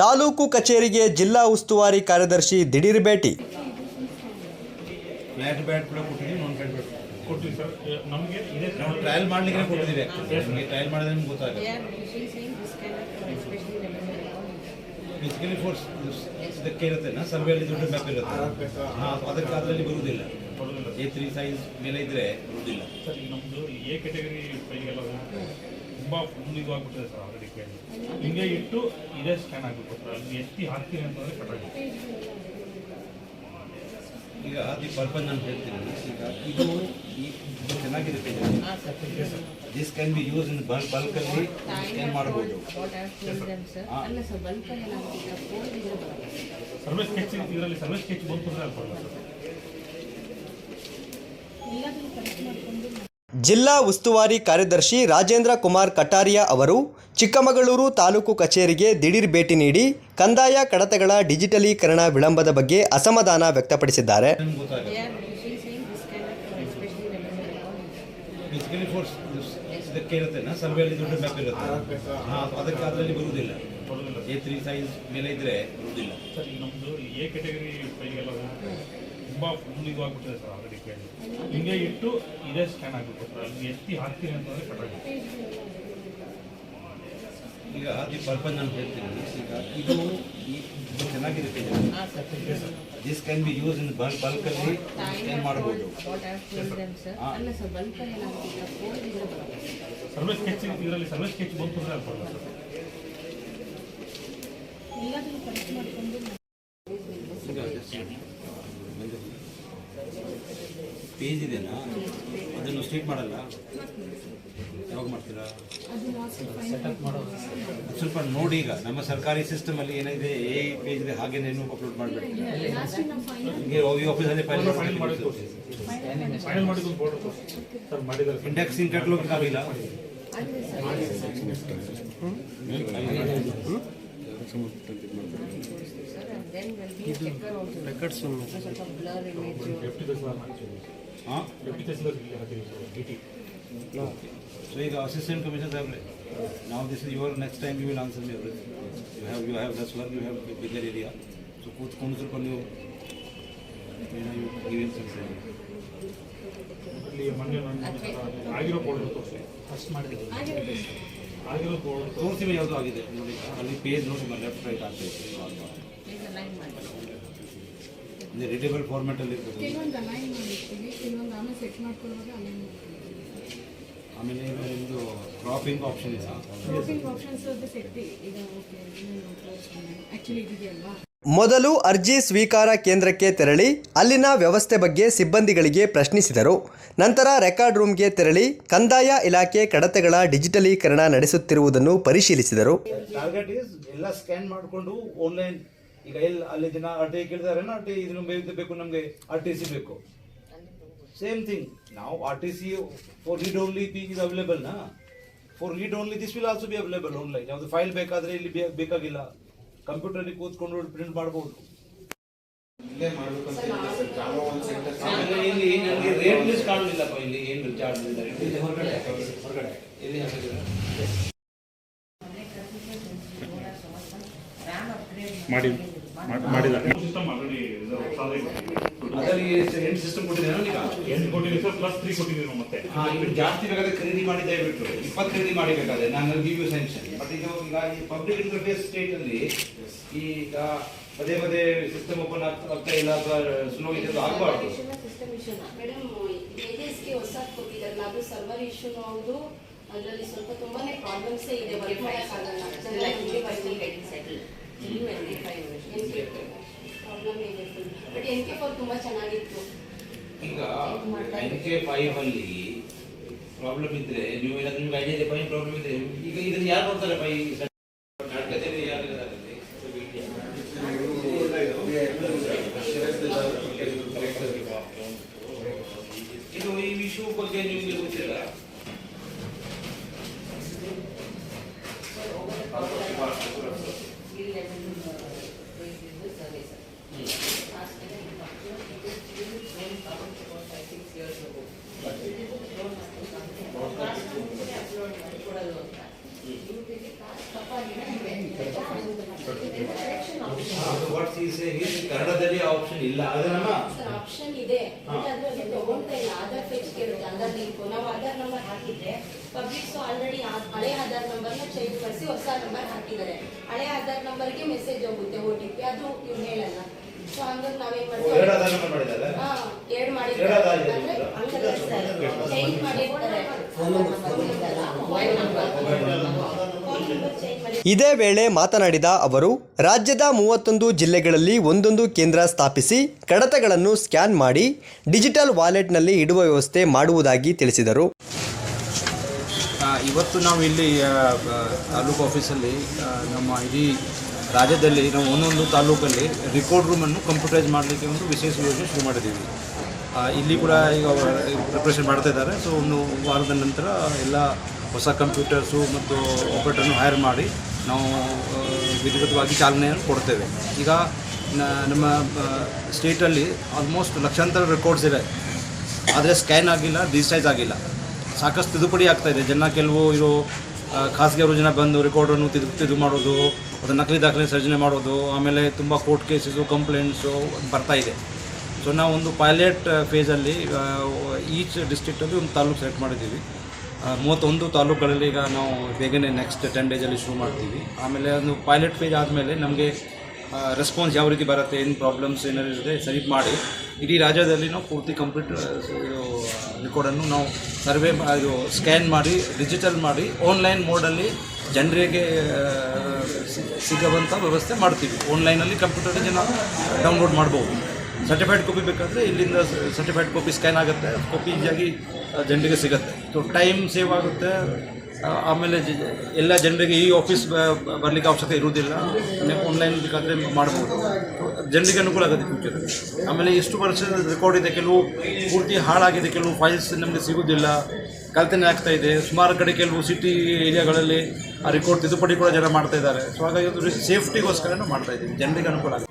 ತಾಲೂಕು ಕಚೇರಿಗೆ ಜಿಲ್ಲಾ ಉಸ್ತುವಾರಿ ಕಾರ್ಯದರ್ಶಿ ದಿಢೀರ್ ಭೇಟಿ. ಫ್ಲಾಟ್ ಬ್ಯಾಟ್ ಕೂಡ ಕೊಟ್ಟಿದ್ದೀವಿ ನಾನ್ ಫ್ಲಾಟ್ ಬ್ಯಾಟ್ ಕೊಡ್ತೀವಿ ಸರ್. ನಮಗೆ ಇದೇ ನಾವು ಟ್ರಯಲ್ ಮಾಡ್ಲಿಕ್ಕೆ ಕೊಟ್ಟಿದ್ದೀವಿ ನಿಮಗೆ ಟ್ರಯಲ್ ಮಾಡಿದ್ರೆ ನಿಮ್ಗೆ ಗೊತ್ತಾಗುತ್ತೆ. They are usually saying this kind of, especially the women account. Basically force ಇದಕ್ಕೆ ಇರುತ್ತೆ ಸರ್ವೆಯಲ್ಲಿ ದೊಡ್ಡ ಮ್ಯಾಪ್ ಇರುತ್ತೆ ಹಾಂ ಅದಕ್ಕೆ ಅದರಲ್ಲಿ ಬರುವುದಿಲ್ಲ. ಎ ತ್ರೀ ಸೈಜ್ ಮೇಲೆ ಇದ್ರೆ ಬರುವುದಿಲ್ಲ ಸರ್ ಈಗ ನಮ್ಮದು ಎ ಕೆಟಗರಿ ಫೈಲ್ಗೆಲ್ಲ ತುಂಬ ಫುಲ್ ಇದು ಆಗ್ಬಿಟ್ಟಿದೆ ಸರ್ ಆಲ್ರೆಡಿ ಕೇಳಿ ಹಿಂಗೆ ಇಟ್ಟು ಇದೇ ಸ್ಕ್ಯಾನ್ ಆಗಬೇಕು ಸರ್ ಅಲ್ಲಿ ಎತ್ತಿ ಹಾಕ್ತೀನಿ ಅಂತಂದರೆ ಕಟ್ಟಾಗುತ್ತೆ ಈಗ ದಿ ಪರ್ಪಸ್ ನಾನು ಹೇಳ್ತೀನಿ. ಈಗ ಇದು ಈ ಇದು ಚೆನ್ನಾಗಿದೆ this can be use in bulk ಬಲ್ಕಲ್ಲಿ scan ಮಾಡಬಹುದು. What I have told them, sir. ಅಲ್ಲ ಸರ್ ಬಲ್ಕ್ ಏನಾಗುತ್ತೆ ಫೋನ್ ಇದ್ರೆ ಬರುತ್ತೆ. ಸರ್ವೆ ಸ್ಕೆಚ್ ಇದರಲ್ಲಿ ಸರ್ವೆ ಸ್ಕೆಚ್ ಬಂತು ಅಂದರೆ ಅಲ್ಲಿ ಬರಲ್ಲ ಸರ್ ಜಿಲ್ಲಾ ಉಸ್ತುವಾರಿ ಕಾರ್ಯದರ್ಶಿ ರಾಜೇಂದ್ರ ಕುಮಾರ್ ಕಟಾರಿಯಾ ಅವರು ಚಿಕ್ಕಮಗಳೂರು ತಾಲೂಕು ಕಚೇರಿಗೆ ದಿಢೀರ್ ಭೇಟಿ ನೀಡಿ ಕಂದಾಯ ಕಡತಗಳ ಡಿಜಿಟಲೀಕರಣ ವಿಳಂಬದ ಬಗ್ಗೆ ಅಸಮಾಧಾನ ವ್ಯಕ್ತಪಡಿಸಿದ್ದಾರೆ. ಮೇಲೆ ಇದ್ರೆ ತುಂಬ ಫುಲ್ ಇದು ಆಗ್ಬಿಟ್ಟಿದೆ ಸರ್ ಆಲ್ರೆಡಿ ಕೇಳಿ ಹಿಂಗೆ ಇಟ್ಟು ಇದೇ ಸ್ಕ್ಯಾನ್ ಆಗುತ್ತೆ ಸರ್. ಅಲ್ಲಿ ಎತ್ತಿ ಹಾಕ್ತೀನಿ ಅಂತಂದರೆ ಕಟ್ಟಾಗುತ್ತೆ ಈಗ ದಿ ಪರ್ಪಸ್ ನಾನು ಹೇಳ್ತೀನಿ ಈಗ ಇದು ಈ ಇದು ಚೆನ್ನಾಗಿದೆ this can be use in bulk ಬಲ್ಕಲ್ಲಿ scan ಮಾಡಬಹುದು. ಸರ್ವಿಸ್. ಅಲ್ಲ ಸ್ಕೆಚ್ ಇದರಲ್ಲಿ ಸರ್ವೆ ಸ್ಕೆಚ್ ಬಂತು ಅಂದರೆ ಅಲ್ಲಿ ಬರಲ್ಲ ಸರ್ ಎಲ್ಲದನ್ನು ಕಲೆಕ್ಟ್ ಮಾಡಿಕೊಂಡು ಪೇಜ್ ಇದೆಯಲ್ಲ ಅದನ್ನು ಸ್ಟ್ರೀಟ್ ಮಾಡಲ್ಲ? ಯಾವಾಗ ಮಾಡ್ತೀರಾ? ಸ್ವಲ್ಪ ನೋಡಿ ಈಗ. ನಮ್ಮ ಸರ್ಕಾರಿ ಸಿಸ್ಟಮ್ ಅಲ್ಲಿ ಏನಿದೆ ಏ ಪೇಜ್ ಇದೆ ಹಾಗೆ ನೀನು ಅಪ್ಲೋಡ್ ಮಾಡಬೇಕು ನಿಮಗೆ ಈ ಆಫೀಸಲ್ಲಿ ಫೈಲ್ ಫೈಲ್ ಮಾಡಿ ತೋರಿಸಿ ಫೈನಲ್ ಮಾಡಿದ್ದು ಬೋರ್ಡ್ ತೋರಿಸಿ ಸರ್ ಮಾಡಿದ್ದಾರೆ ಇಂಡೆಕ್ಸಿಂಗ್ ಕ್ಯಾಟ್ಲಾಗ್ ಆಗಿಲ್ಲ sir and then will be a checker also. ಸ್ವಲ್ಪ blur image. ಡೆಪ್ಟಿ ತಹಸೀಲ್ದಾರ್ ಹಾಂ ಡೆಪ್ಟಿ ತಹಸೀಲ್ದಾರ್ ಇಲ್ಲಿ ಹಾಕಿದ್ದೀವಿ ಡಿ ಟಿ ಸೊ ಈಗ ಅಸಿಸ್ಟೆಂಟ್ ಕಮಿಷನರ್ ಸಾಹೇಬ್ರೆ ನಾವು this is your next time you will answer me every you have you have this work you have bigger area so ಕೂತ್ಕೊಂಡು ಸ್ವಲ್ಪ ನೀವು ಏನೋ ಯು ಗಿವ್ ಇನ್ ಅಲ್ಲಿ ಮೊನ್ನೆ ನಾನು ಆಗಿರೋ ಬೋರ್ಡ್ ತೋರಿಸಿ ಫಸ್ಟ್ ಮಾಡಿದ್ದು ಬೋರ್ಡ್ ಯಾವುದು ಆಗಿದೆ. ನೋಡಿ ಅಲ್ಲಿ ಪೇಜ್ ನೋಡಿ ಲೆಫ್ಟ್ ರೈಟ್ ಆಗ್ತಾ. ಅಂದರೆ ರೀಡೇಬಲ್ ಆಮೇಲೆ ನಿಮ್ಮದು ಕ್ರಾಪಿಂಗ್ ಆಪ್ಷನ್ ಇದೆ. ಮೊದಲು ಅರ್ಜಿ ಸ್ವೀಕಾರ ಕೇಂದ್ರಕ್ಕೆ ತೆರಳಿ, ಅಲ್ಲಿನ ವ್ಯವಸ್ಥೆ ಬಗ್ಗೆ ಸಿಬ್ಬಂದಿಗಳಿಗೆ ಪ್ರಶ್ನಿಸಿದರು. ನಂತರ ರೆಕಾರ್ಡ್ ರೂಮ್ಗೆ ತೆರಳಿ, ಕಂದಾಯ ಇಲಾಖೆ ಕಡತಗಳ ಡಿಜಿಟಲೀಕರಣ ನಡೆಸುತ್ತಿರುವುದನ್ನು ಪರಿಶೀಲಿಸಿದರು. ಟಾರ್ಗೆಟ್ ಇಸ್ ಎಲ್ಲ ಸ್ಕ್ಯಾನ್ ಮಾಡಿಕೊಂಡು ಆನ್ಲೈನ್ ಈಗ ಅಲ್ಲಿ ಜನ ಆರ್ ಟಿ ಕೇಳಿದಾರೆ ಆರ್ ಟಿ ಇದನ್ನು ಬೇಕು, ನಮಗೆ ಆರ್ ಟಿ ಸಿ ಬೇಕು. ಸೇಮ್ ಥಿಂಗ್ ನಾವು R T C for read only is available ನಾ. For read only this will also be available online ಯಾವುದು ಫೈಲ್ ಬೇಕಾದರೆ ಇಲ್ಲಿ ಬೇಕಾಗಿಲ್ಲ. ಕಂಪ್ಯೂಟರ್ ಕೂತ್ಕೊಂಡು ಪ್ರಿಂಟ್ ಮಾಡಬಹುದು ಇಲ್ಲಿ ನನಗೆ ರೇಟ್ ಲಿಸ್ಟ್ ಕಾಣಲಿಲ್ಲಪ್ಪ ಇಲ್ಲಿ ಏನು ಚಾರ್ಜ್ ಇಲ್ಲ ಇಲ್ಲಿ ಹೊರಗಡೆ ಹೊರಗಡೆ ಇಲ್ಲಿ ಮಾಡಿ ಸಿಸ್ಟಮ್ ಆಲ್ರೆಡಿ ಅದರಲ್ಲಿ ಎಂಟು ಸಿಸ್ಟಮ್ ಕೊಟ್ಟಿದ್ದೇನೆ ಈಗ ಎಂಟು ಕೊಟ್ಟಿದ್ದೀವಿ ಸರ್ ಪ್ಲಸ್ ತ್ರೀ ಕೊಟ್ಟಿದ್ದೀವಿ ನಾವು ಮತ್ತೆ. ಹಾ ಇನ್ನು ಜಾಸ್ತಿ ಬೇಕಾದ್ರೆ ಖರೀದಿ ಮಾಡಿ ದಯವಿಟ್ಟು. ಇಪ್ಪತ್ತು ಖರೀದಿ ಮಾಡಿಬೇಕಾದ್ರೆ ನಾನು ಗಿವ್ ಯು ಸ್ಯಾಂಕ್ಷನ್ ಬಟ್ ಈಗ ಈಗ ಈ ಪಬ್ಲಿಕ್ ಇಂಟರ್ಫೇಸ್ ಸ್ಟೇಟ್ ಅಲ್ಲಿ ಈಗ ಪದೇ ಪದೇ ಸಿಸ್ಟಮ್ ಓಪನ್ ಆಗ್ತಾ ಇಲ್ಲ ಅಥವಾ ಸ್ಲೋ ಇದೆ ಆಗಬಾರ್ದು. ಸಿಸ್ಟಮ್ ಇಶ್ಯೂ ಮೇಡಮ್ ಎಜೆಸ್ಗೆ ಹೊಸದು ಕೊಟ್ಟಿದ್ದಾರಲ್ಲ ಅದು ಸರ್ವರ್ ಇಶ್ಯೂನು ಹೌದು? ಅದರಲ್ಲಿ ಸ್ವಲ್ಪ ತುಂಬಾನೇ ಪ್ರಾಬ್ಲಮ್ಸ್ ಇದೆ ವರ್ಕ್ ಆಗಲ್ಲ ಪ್ರಾಬ್ಲಮ್ ಇದೆ ಬಟ್ ಎನ್ ಕೆ ಫೋರ್ ತುಂಬಾ ಚೆನ್ನಾಗಿತ್ತು. ಈಗ ಎನ್ ಕೆ ಫೈವ್ ಅಲ್ಲಿ ಪ್ರಾಬ್ಲಮ್ ಇದ್ರೆ ನೀವು ಏನಾದ್ರು ನಿಮ್ಗೆ ಐಡಿಯಾ ಇದೆ ಫೈವ್ ಪ್ರಾಬ್ಲಮ್ ಇದೆ ಈಗ ಇದನ್ನ ಯಾರು ನೋಡ್ತಾರೆ ಫೈ ನಾಟಕದಲ್ಲಿ ಯಾರು ಇದ್ದಾರೆ ಅಲ್ಲಿ? ಇದು ಈ ವಿಷಯ ಬಗ್ಗೆ ನಿಮಗೆ ಕನ್ನಡದಲ್ಲಿ ಆಪ್ಷನ್ ಇಲ್ಲ. ಅದನ್ನ ಸರ್ ಆಪ್ಷನ್ ಇದೆ. ಅದ್ರಲ್ಲಿ ತಗೊಂತಾ ಇಲ್ಲ. ಆಧಾರ್ ಪೇಜ್ ಕೇಳುತ್ತೆ ಆಧಾರ್ ಲಿಂಕ್ ನಾವು ಆಧಾರ್ ನಂಬರ್ ಹಾಕಿದ್ರೆ ಪಬ್ಲಿಕ್ಸ್ ಆಲ್ರೆಡಿ ಹಳೆ ಆಧಾರ್ನ ಚೇಂಜ್ ಮಾಡಿಸಿ ಹೊಸ ನಂಬರ್ ಹಾಕಿದ್ದಾರೆ. ಹಳೆ ಆಧಾರ್ ನಂಬರ್ಗೆ ಮೆಸೇಜ್ ಹೋಗುತ್ತೆ ಓ ಟಿ ಪಿ ಅದು ಇವ್ರು ಹೇಳಲ್ಲ. ಸೊ ಹಂಗಾಗಿ ನಾವೇನ್ ಮಾಡ್ತೀವಿ? ನಂಬರ್ ಹಾ ಎರಡು ಮಾಡಿದ್ರೆ ಚೇಂಜ್ ಮಾಡಿರ್ತಾರೆ mobile number phone number change ಮಾಡಿ ಇದೇ ವೇಳೆ ಮಾತನಾಡಿದ ಅವರು, ರಾಜ್ಯದ ಮೂವತ್ತೊಂದು ಜಿಲ್ಲೆಗಳಲ್ಲಿ ಒಂದೊಂದು ಕೇಂದ್ರ ಸ್ಥಾಪಿಸಿ ಕಡತಗಳನ್ನು ಸ್ಕ್ಯಾನ್ ಮಾಡಿ ಡಿಜಿಟಲ್ ವಾಲೆಟ್ನಲ್ಲಿ ಇಡುವ ವ್ಯವಸ್ಥೆ ಮಾಡುವುದಾಗಿ ತಿಳಿಸಿದರು. ಇವತ್ತು ನಾವು ಇಲ್ಲಿ ತಾಲೂಕು ಆಫೀಸಲ್ಲಿ ನಮ್ಮ ಇಡೀ ರಾಜ್ಯದಲ್ಲಿ, ನಾವು ಒಂದೊಂದು ತಾಲೂಕಲ್ಲಿ ರೆಕಾರ್ಡ್ ರೂಮನ್ನು ಕಂಪ್ಯೂಟರೈಸ್ ಮಾಡಲಿಕ್ಕೆ ಒಂದು ವಿಶೇಷ ಯೋಜನೆ ಶುರು ಮಾಡಿದ್ದೀವಿ. ಇಲ್ಲಿ ಕೂಡ ಈಗ ಪ್ರಿಪ್ರೇಷನ್ ಮಾಡ್ತಾ ಇದ್ದಾರೆ. ಸೊ, ಒಂದು ವಾರದ ನಂತರ ಎಲ್ಲ ಹೊಸ ಕಂಪ್ಯೂಟರ್ಸು ಮತ್ತು ಆಪರೇಟರ್ನು ಹೈರ್ ಮಾಡಿ ನಾವು ವಿಧಿವತವಾಗಿ ಚಾಲನೆಯನ್ನು ಕೊಡ್ತೇವೆ. ಈಗ ನಮ್ಮ ಸ್ಟೇಟಲ್ಲಿ ಆಲ್ಮೋಸ್ಟ್ ಲಕ್ಷಾಂತರ ರೆಕಾರ್ಡ್ಸ್ ಇದೆ. ಆದರೆ ಸ್ಕ್ಯಾನ್ ಆಗಿಲ್ಲ ಡಿಜಿಟೈಸ್ ಆಗಿಲ್ಲ. ಸಾಕಷ್ಟು ತಿದ್ದುಪಡಿ ಆಗ್ತಾ ಇದೆ. ಜನ ಕೆಲವು ಇರೋ ಖಾಸಗಿ ಖಾಸಗಿಯವರು ಜನ ಬಂದು ರೆಕಾರ್ಡನ್ನು ತಿದ್ದು ತಿದ್ದು ಮಾಡೋದು, ಅದು ನಕಲಿ ದಾಖಲೆ ಸರ್ಜನೆ ಮಾಡೋದು, ಆಮೇಲೆ ತುಂಬ ಕೋರ್ಟ್ ಕೇಸಸ್ಸು ಕಂಪ್ಲೇಂಟ್ಸು ಬರ್ತಾ ಇದೆ. ಸೊ ನಾವು ಒಂದು ಪೈಲಟ್ ಫೇಸಲ್ಲಿ ಈಚ್ ಡಿಸ್ಟ್ರಿಕ್ಟಲ್ಲಿ ಒಂದು ತಾಲೂಕು ಸೆಲೆಕ್ಟ್ ಮಾಡಿದ್ದೀವಿ. ಮೂವತ್ತೊಂದು ತಾಲೂಕುಗಳಲ್ಲಿ ಈಗ ನಾವು ಬೇಗನೆ ನೆಕ್ಸ್ಟ್ ಟೆನ್ ಡೇಸಲ್ಲಿ ಶುರು ಮಾಡ್ತೀವಿ. ಆಮೇಲೆ ಅದು ಪೈಲಟ್ ಫೇಜ್ ಆದಮೇಲೆ ನಮಗೆ ರೆಸ್ಪಾನ್ಸ್ ಯಾವ ರೀತಿ ಬರುತ್ತೆ, ಏನು ಪ್ರಾಬ್ಲಮ್ಸ್ ಏನಾದ್ರು ಇರುತ್ತೆ ಸರಿ ಮಾಡಿ. ಇಡೀ ರಾಜ್ಯದಲ್ಲಿ ನಾವು ಪೂರ್ತಿ ಕಂಪ್ಲೀಟ್ ಇದು ರೆಕಾರ್ಡನ್ನು ನಾವು ಸರ್ವೆ ಇದು ಸ್ಕ್ಯಾನ್ ಮಾಡಿ ಡಿಜಿಟಲ್ ಮಾಡಿ ಆನ್ಲೈನ್ ಮೋಡಲ್ಲಿ ಜನರಿಗೆ ಸಿಗುವಂಥ ವ್ಯವಸ್ಥೆ ಮಾಡ್ತೀವಿ. ಆನ್ಲೈನಲ್ಲಿ ಕಂಪ್ಯೂಟರ್ ನಾವು ಡೌನ್ಲೋಡ್ ಮಾಡ್ಬೋದು. ಸರ್ಟಿಫೈಡ್ ಕಾಪಿ ಬೇಕಾದರೆ ಇಲ್ಲಿಂದ ಸರ್ಟಿಫೈಡ್ ಕಾಪಿ ಸ್ಕ್ಯಾನ್ ಆಗುತ್ತೆ. ಕಾಪಿ ಈಸಿಯಾಗಿ ಜನರಿಗೆ ಸಿಗುತ್ತೆ. ಸೊ ಟೈಮ್ ಸೇವ್ ಆಗುತ್ತೆ. ಆಮೇಲೆ ಎಲ್ಲ ಜನರಿಗೆ ಈ ಆಫೀಸ್ ಬರಲಿಕ್ಕೆ ಅವಶ್ಯಕತೆ ಇರುವುದಿಲ್ಲ. ಆನ್ಲೈನ್ ಬೇಕಾದರೆ ಮಾಡ್ಬೋದು. ಜನರಿಗೆ ಅನುಕೂಲ ಆಗುತ್ತೆ ಫ್ಯೂಚರ್ ಆಮೇಲೆ ಎಷ್ಟು ವರ್ಷದ ರೆಕಾರ್ಡ್ ಇದೆ? ಕೆಲವು ಪೂರ್ತಿ ಹಾಳಾಗಿದೆ, ಕೆಲವು ಫೈಲ್ಸ್ ನಮಗೆ ಸಿಗೋದಿಲ್ಲ. ಕಲ್ತನೆ ಆಗ್ತಾ ಇದೆ. ಸುಮಾರು ಕಡೆ ಕೆಲವು ಸಿಟಿ ಏರಿಯಾಗಳಲ್ಲಿ ಆ ರೆಕಾರ್ಡ್ ತಿದ್ದುಪಡಿ ಕೂಡ ಜನ ಮಾಡ್ತಾ ಇದ್ದಾರೆ. ಸೊ ಹಾಗಾಗಿ ಅದು ಸೇಫ್ಟಿಗೋಸ್ಕರ ಮಾಡ್ತಾ ಇದ್ದೀವಿ. ಜನರಿಗೆ ಅನುಕೂಲ ಆಗುತ್ತೆ.